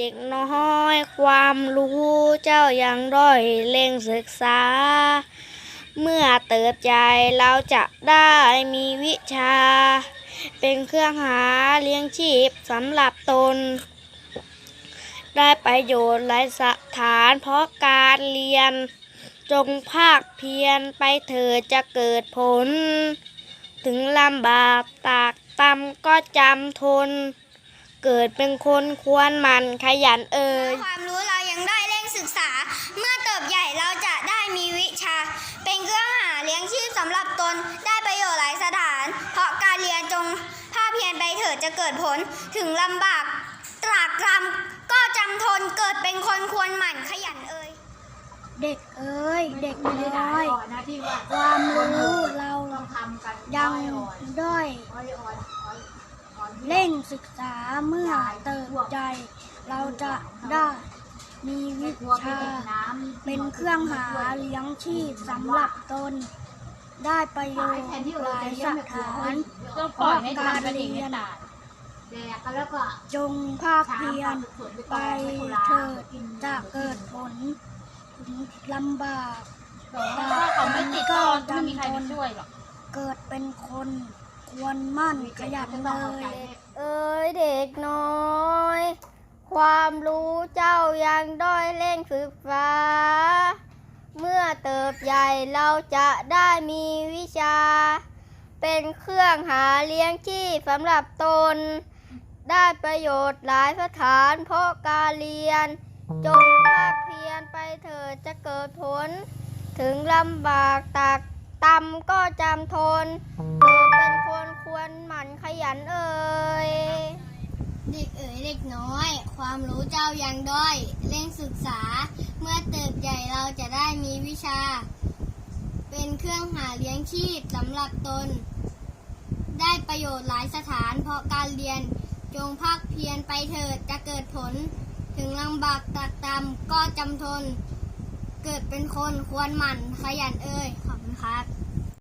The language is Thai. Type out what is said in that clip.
เด็กน้อย ความรู้เจ้ายังด้อยเล่งศึกษา เมื่อเติบใหญ่เราจะได้มีวิชา เป็นเครื่องหาเลี้ยงชีพสำหรับตน ได้ประโยชน์หลายสถานเพราะการเรียน จงภาคเพียรไปเถิดจะเกิดผล ถึงลำบากตากตำก็จำทน เกิดเป็นคนควรหมันขยันเอ่ยความรู้เรายังได้เร่งศึกษา เมื่อเติบใหญ่เราจะได้มีวิชา เป็นเครื่องหาเลี้ยงชีพสำหรับตนได้ประโยชน์หลายสถาน เพราะการเรียนจงภาคเพียรไปเถิดจะเกิดผลถึงลำบากตรากตรำก็จำทนเกิดเป็นคนควรหมั่นขยันเอ่ยเด็กเอ้ยเด็กไม่ได้ด่าน้อยก่อนนะที่ว่าความรู้เราต้องทำกันยังอ่อนด้อย อ่อนอ่อนอ่อนอ่อน เร่งศึกษาเมื่อเติบใหญ่เราจะได้มีวิชาเป็นเครื่องหาเลี้ยงชีพสำหรับตน ได้ประโยชน์หลายสถานต้องปล่อยให้ทำกันเองให้ตายนจงภาคเพียรไปเถิดจะเกิดผลลำบากถ้าเขาไม่ติดก็ไม่มีใครไปช่วยหรอก เกิดเป็นคน ควรมั่นขยันเลยเอ้ยเด็กน้อย ความรู้เจ้ายังด้อยเล่งศึกษาเมื่อเติบใหญ่เราจะได้มีวิชา เป็นเครื่องหาเลี้ยงชีพสำหรับตน ได้ประโยชน์หลายสถานเพราะการเรียน จงภาคเพียรไปเถิดจะเกิดผล ถึงลำบากตากตำก็จำทนเกิดเป็น คนควรหมั่นขยันเอ่ย เด็กเอ๋ยเด็กน้อย ความรู้เจ้ายังด้อย เร่งศึกษา เมื่อเติบใหญ่เราจะได้มีวิชา เป็นเครื่องหาเลี้ยงชีพสำหรับตน ได้ประโยชน์หลายสถานเพราะการเรียนจงภาคเพียรไปเถิดจะเกิดผล ถึงลำบากตากตำก็จำทน เกิดเป็นคนควรหมั่นขยันเอ่ยขอบคุณครับ